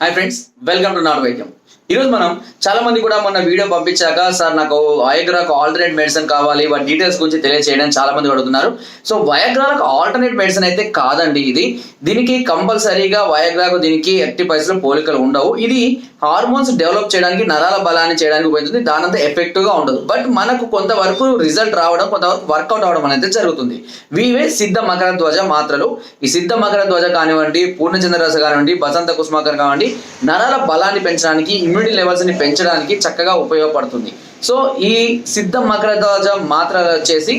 Hi friends welcome to not వైద్యం ఈరోజు మనం చాలా మంది కూడా మొన్న వీడియో పంపించాక సార్ నాకు వయగ్రాకు ఆల్టర్నేట్ మెడిసిన్ కావాలి వాటి డీటెయిల్స్ గురించి తెలియచేయడం చాలా మంది అడుగుతున్నారు. సో వయగ్రాలకు ఆల్టర్నేట్ మెడిసిన్ అయితే కాదండి ఇది. దీనికి కంపల్సరీగా వయగ్రాకు దీనికి ఎట్టి పరిస్థితుల్లో పోలికలు ఉండవు. ఇది హార్మోన్స్ డెవలప్ చేయడానికి నరాల బలాన్ని చేయడానికి ఉపయోగిస్తుంది. దానంతా ఎఫెక్టివ్గా ఉండదు. బట్ మనకు కొంతవరకు రిజల్ట్ రావడం కొంతవరకు వర్కౌట్ అవడం అనేది జరుగుతుంది. వీవే సిద్ధ మకర ధ్వజ మాత్రలు. ఈ సిద్ధ మకర ధ్వజ కానివ్వండి పూర్ణచంద్రరస కానివ్వండి బసంత కుసుమాకర్ కానివ్వండి నరాల బలాన్ని పెంచడానికి ఇమ్యూనిటీ లెవెల్స్ని పెంచడానికి చక్కగా ఉపయోగపడుతుంది. సో ఈ సిద్ధ మకర ధ్వజ మాత్రలు వచ్చేసి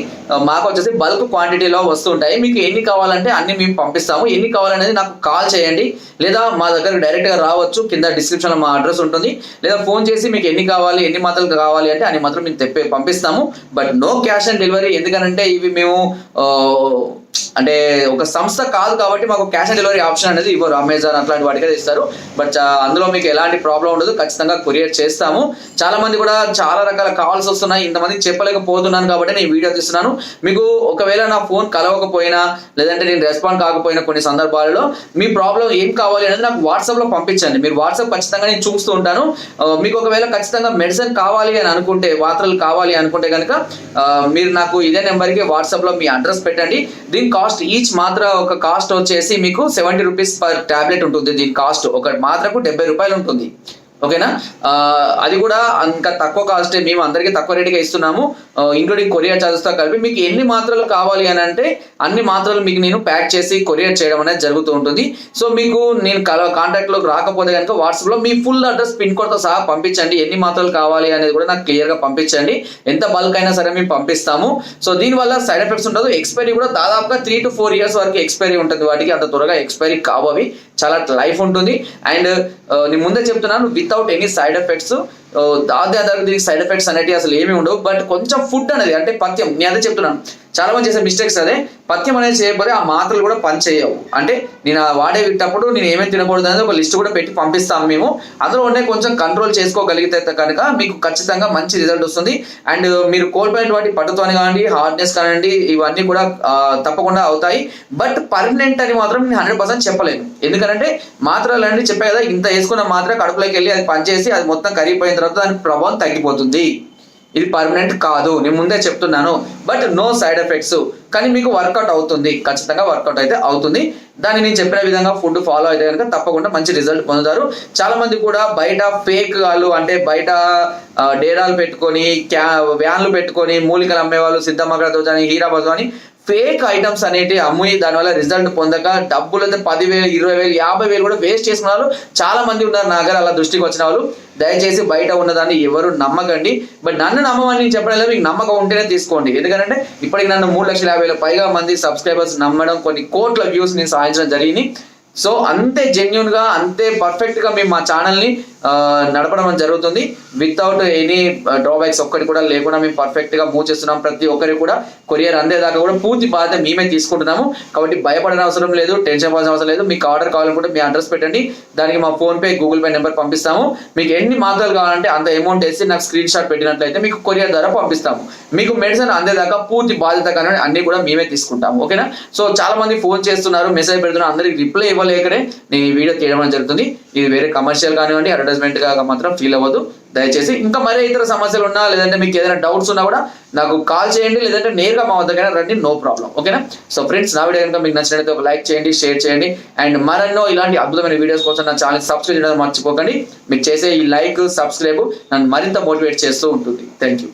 మాకు వచ్చేసి బల్క్ క్వాంటిటీలో వస్తుంటాయి. మీకు ఎన్ని కావాలంటే అన్ని మేము పంపిస్తాము. ఎన్ని కావాలనేది నాకు కాల్ చేయండి. లేదా మా దగ్గర డైరెక్ట్గా రావచ్చు. కింద డిస్క్రిప్షన్లో మా అడ్రస్ ఉంటుంది. లేదా ఫోన్ చేసి మీకు ఎన్ని కావాలి ఎన్ని మాత్రలు కావాలి అంటే అన్ని మాత్రం మేము తెప్పి పంపిస్తాము. But no cash on delivery ఎందుకనంటే ఇవి మేము అంటే ఒక సంస్థ కాదు కాబట్టి మాకు క్యాష్ ఆన్ డెలివరీ ఆప్షన్ అనేది ఇవ్వరు. అమెజాన్ అట్లాంటి వాటికే ఇస్తారు బట్ అందులో మీకు ఎలాంటి ప్రాబ్లం ఉండదు. ఖచ్చితంగా కొరియర్ చేస్తాము. చాలా మంది కూడా చాలా రకాల కాల్స్ వస్తున్నాయి. ఇంతమంది చెప్పలేకపోతున్నాను కాబట్టి నేను వీడియో తీస్తున్నాను. మీకు ఒకవేళ నా ఫోన్ కలవకపోయినా లేదంటే నేను రెస్పాండ్ కాకపోయినా కొన్ని సందర్భాలలో మీ ప్రాబ్లం ఏం కావాలి అనేది నాకు వాట్సాప్లో పంపించండి. మీరు వాట్సాప్ ఖచ్చితంగా నేను చూస్తూ ఉంటాను. మీకు ఒకవేళ ఖచ్చితంగా మెడిసిన్ కావాలి అని అనుకుంటే మాత్రలు కావాలి అనుకుంటే కనుక మీరు నాకు ఇదే నెంబర్కి వాట్సాప్లో మీ అడ్రస్ పెట్టండి. దీని కాస్ట్ ఈచ్ మాత్ర ఒక కాస్ట్ వచ్చేసి మీకు సెవెంటీ రూపీస్ పర్ టాబ్లెట్ ఉంటుంది. దీని కాస్ట్ ఒక మాత్రకు డెబ్బై రూపాయలు ఉంటుంది. ఓకేనా? అది కూడా ఇంకా తక్కువ కాస్ట్ మేము అందరికీ తక్కువ రేటుగా ఇస్తున్నాము. ఇంక్లూడింగ్ కొరియర్తో కలిపి మీకు ఎన్ని మాత్రలు కావాలి అని అంటే అన్ని మాత్రలు మీకు నేను ప్యాక్ చేసి కొరియర్ చేయడం అనేది జరుగుతూ ఉంటుంది. సో మీకు నేను కల కాంటాక్ట్లోకి రాకపోతే కనుక వాట్సాప్లో మీ ఫుల్ అడ్రస్ పిన్ కోడ్తో సహా పంపించండి. ఎన్ని మాత్రలు కావాలి అనేది కూడా నాకు క్లియర్గా పంపించండి. ఎంత బల్క్ అయినా సరే మేము పంపిస్తాము. సో దీనివల్ల సైడ్ ఎఫెక్ట్స్ ఉండదు. ఎక్స్పైరీ కూడా దాదాపుగా త్రీ టు ఫోర్ ఇయర్స్ వరకు ఎక్స్పైరీ ఉంటుంది. వాటికి అంత త్వరగా ఎక్స్పైరీ కావవి. చాలా లైఫ్ ఉంటుంది. అండ్ నేను ముందే చెప్తున్నాను with without any side effects దాదాపు దీనికి సైడ్ ఎఫెక్ట్స్ అనేవి అసలు ఏమీ ఉండవు. బట్ కొంచెం ఫుడ్ అనేది అంటే పథ్యం. నేను అదే చెప్తున్నాను. చాలా మంది చేసే మిస్టేక్స్ అదే. పథ్యం అనేది చేయకపోతే ఆ మాత్రలు కూడా పని చేయవు. అంటే నేను ఆ వాడేటప్పుడు నేను ఏమేమి తినకూడదు అనేది ఒక లిస్ట్ కూడా పెట్టి పంపిస్తాము మేము. అందులో ఉండే కొంచెం కంట్రోల్ చేసుకోగలిగితే కనుక మీకు ఖచ్చితంగా మంచి రిజల్ట్ వస్తుంది. అండ్ మీరు కోల్పోయినటువంటి పట్టుతోని కానివ్వండి హార్డ్నెస్ కానివ్వండి ఇవన్నీ కూడా తప్పకుండా అవుతాయి. బట్ పర్మనెంట్ అని మాత్రం నేను హండ్రెడ్ పర్సెంట్ చెప్పలేను. ఎందుకంటే మాత్రలు అంటే చెప్పే కదా ఇంత వేసుకున్న మాత్ర కడుపులోకి వెళ్ళి అది పనిచేసి అది మొత్తం కరిగిపోయిన తర్వాత దాని ప్రభావం తగ్గిపోతుంది. ఇది పర్మనెంట్ కాదు. నేను ముందే చెప్తున్నాను. బట్ నో సైడ్ ఎఫెక్ట్స్ కానీ మీకు వర్కౌట్ అవుతుంది. ఖచ్చితంగా వర్కౌట్ అయితే అవుతుంది. దాన్ని నేను చెప్పిన విధంగా ఫుడ్ ఫాలో అయితే కనుక తప్పకుండా మంచి రిజల్ట్ పొందుతారు. చాలా మంది కూడా బయట ఫేక్ వాళ్ళు అంటే బయట ఆ, డేరాలు పెట్టుకొని క్యా వ్యాన్లు పెట్టుకొని మూలికలు అమ్మేవాళ్ళు సిద్ధమగర కానీ హీరాబాద్ అని ఫేక్ ఐటమ్స్ అనేటి అమ్మి దానివల్ల రిజల్ట్ పొందక డబ్బులు అయితే పదివేలు ఇరవై వేలు యాభై వేలు కూడా వేస్ట్ చేసిన వాళ్ళు చాలా మంది ఉన్నారు నా దగ్గర అలా దృష్టికి వచ్చిన వాళ్ళు. దయచేసి బయట ఉన్నదాన్ని ఎవరు నమ్మకండి. బట్ నన్ను నమ్మమని నేను చెప్పడం లేదు మీకు నమ్మకం ఉంటేనే తీసుకోండి. ఎందుకంటే ఇప్పటికి నన్ను మూడు లక్షల యాభై వేల పైగా మంది సబ్స్క్రైబర్స్ నమ్మడం కొన్ని కోట్ల వ్యూస్ నేను సాధించడం జరిగింది. సో అంతే జెన్యున్గా అంతే పర్ఫెక్ట్గా మేము మా ఛానల్ని నడపడం అనేది జరుగుతుంది. వితౌట్ ఎనీ డ్రాబ్యాక్స్ ఒక్కటి కూడా లేకుండా మేము పర్ఫెక్ట్గా మూవ్ చేస్తున్నాం. ప్రతి ఒక్కరికి కూడా కొరియర్ అందేదాకా కూడా పూర్తి బాధ్యత మేమే తీసుకుంటున్నాము. కాబట్టి భయపడని అవసరం లేదు టెన్షన్ పడాల్సిన అవసరం లేదు. మీకు ఆర్డర్ కావాలనుకుంటే మీ అడ్రస్ పెట్టండి. దానికి మా PhonePe Google Pay number పంపిస్తాము. మీకు ఎన్ని మాత్రలు కావాలంటే అంత అమౌంట్ వేసి నాకు స్క్రీన్ షాట్ పెట్టినట్లయితే మీకు కొరియర్ ద్వారా పంపిస్తాము. మీకు మెడిసిన్ అందేదాకా పూర్తి బాధ్యత కానీ అన్ని కూడా మేమే తీసుకుంటాము. ఓకేనా? సో చాలా మంది ఫోన్ చేస్తున్నారు మెసేజ్ పెడుతున్నారు అందరికి రిప్లై ఇవ్వలేకనే నేను ఈ వీడియో తీయడం జరుగుతుంది. ఇది వేరే కమర్షియల్ కానివ్వండి అడ్వర్టైజ్మెంట్ కాక మాత్రం ఫీల్ అవ్వదు. దయచేసి ఇంకా మరే ఇతర సమస్యలు ఉన్నా లేదంటే మీకు ఏదైనా డౌట్స్ ఉన్నా కూడా నాకు కాల్ చేయండి లేదంటే నేరుగా మా వద్దకైనా రండి నో ప్రాబ్లం ఓకేనా సో ఫ్రెండ్స్ నా వీడియో కనుక మీకు నచ్చినట్లయితే ఒక లైక్ చేయండి షేర్ చేయండి. అండ్ మరెన్నో ఇలాంటి అద్భుతమైన వీడియోస్ కోసం నా ఛానల్ సబ్స్క్రైబ్ చేయడం మర్చిపోకండి. మీకు చేసే ఈ లైక్ సబ్స్క్రైబ్ నన్ను మరింత మోటివేట్ చేస్తూ ఉంటుంది. Thank you